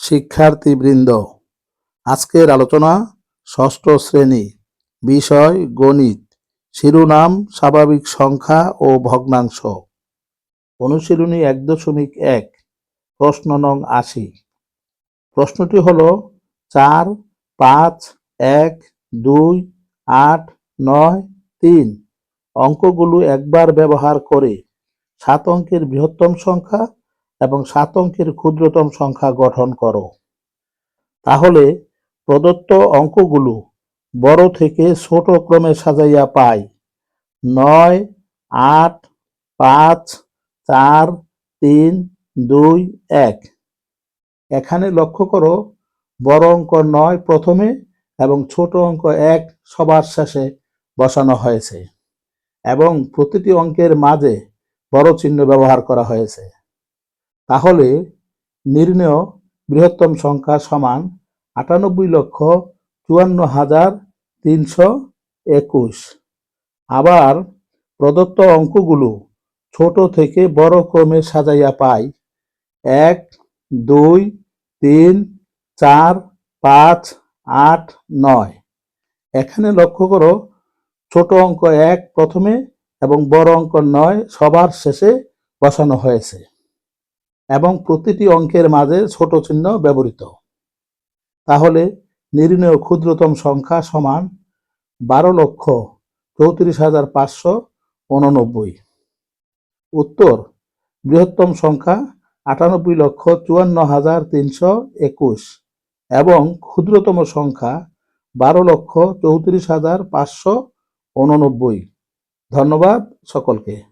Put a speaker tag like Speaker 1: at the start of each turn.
Speaker 1: শিক্ষার্থীবৃন্দ, আজকের আলোচনা ষষ্ঠ শ্রেণি, বিষয় গণিত, শিরোনাম, স্বাভাবিক সংখ্যা ও ভগ্নাংশ। অনুশীলনী এক দশমিক এক, প্রশ্ন নং আশি। প্রশ্নটি হল চার, পাঁচ, এক, দুই, আট, নয়, তিন। অঙ্কগুলো একবার ব্যবহার করে সাত অঙ্কের বৃহত্তম সংখ্যা এবং সাত অঙ্কের ক্ষুদ্রতম সংখ্যা গঠন করো। তাহলে প্রদত্ত অঙ্কগুলো বড় থেকে ছোট ক্রমে সাজাইয়া পাই। নয়, আট, পাঁচ, চার, তিন, দুই, এক। এখানে লক্ষ্য করো, বড় অঙ্ক নয় প্রথমে এবং ছোট অঙ্ক এক সবার শেষে বসানো হয়েছে এবং প্রতিটি অঙ্কের মাঝে বড় চিহ্ন ব্যবহার করা হয়েছে। তাহলে নির্ণেয় বৃহত্তম সংখ্যা সমান আটানব্বই লক্ষ চুয়ান্ন হাজার তিনশো একুশ। আবার প্রদত্ত অঙ্কগুলো ছোট থেকে বড় ক্রমে সাজাইয়া পাই। এক, দুই, তিন, চার, পাঁচ, আট, নয়। এখানে লক্ষ্য করো, ছোট অঙ্ক এক প্রথমে এবং বড় অঙ্ক নয় সবার শেষে বসানো হয়েছে। প্রতিটি অঙ্কের মাঝে ছোট চিহ্ন ব্যবহৃত। তাহলে নির্ণয় ক্ষুদ্রতম সংখ্যা সমান বারো লক্ষ চৌত্রিশ হাজার পাঁচশো উননব্বই। উত্তর, বৃহত্তম সংখ্যা আটানব্বই লক্ষ চুয়ান্ন হাজার তিনশো একুশ এবং ক্ষুদ্রতম সংখ্যা বারো লক্ষ চৌত্রিশ হাজার পাঁচশো উননব্বই। ধন্যবাদ সকলকে।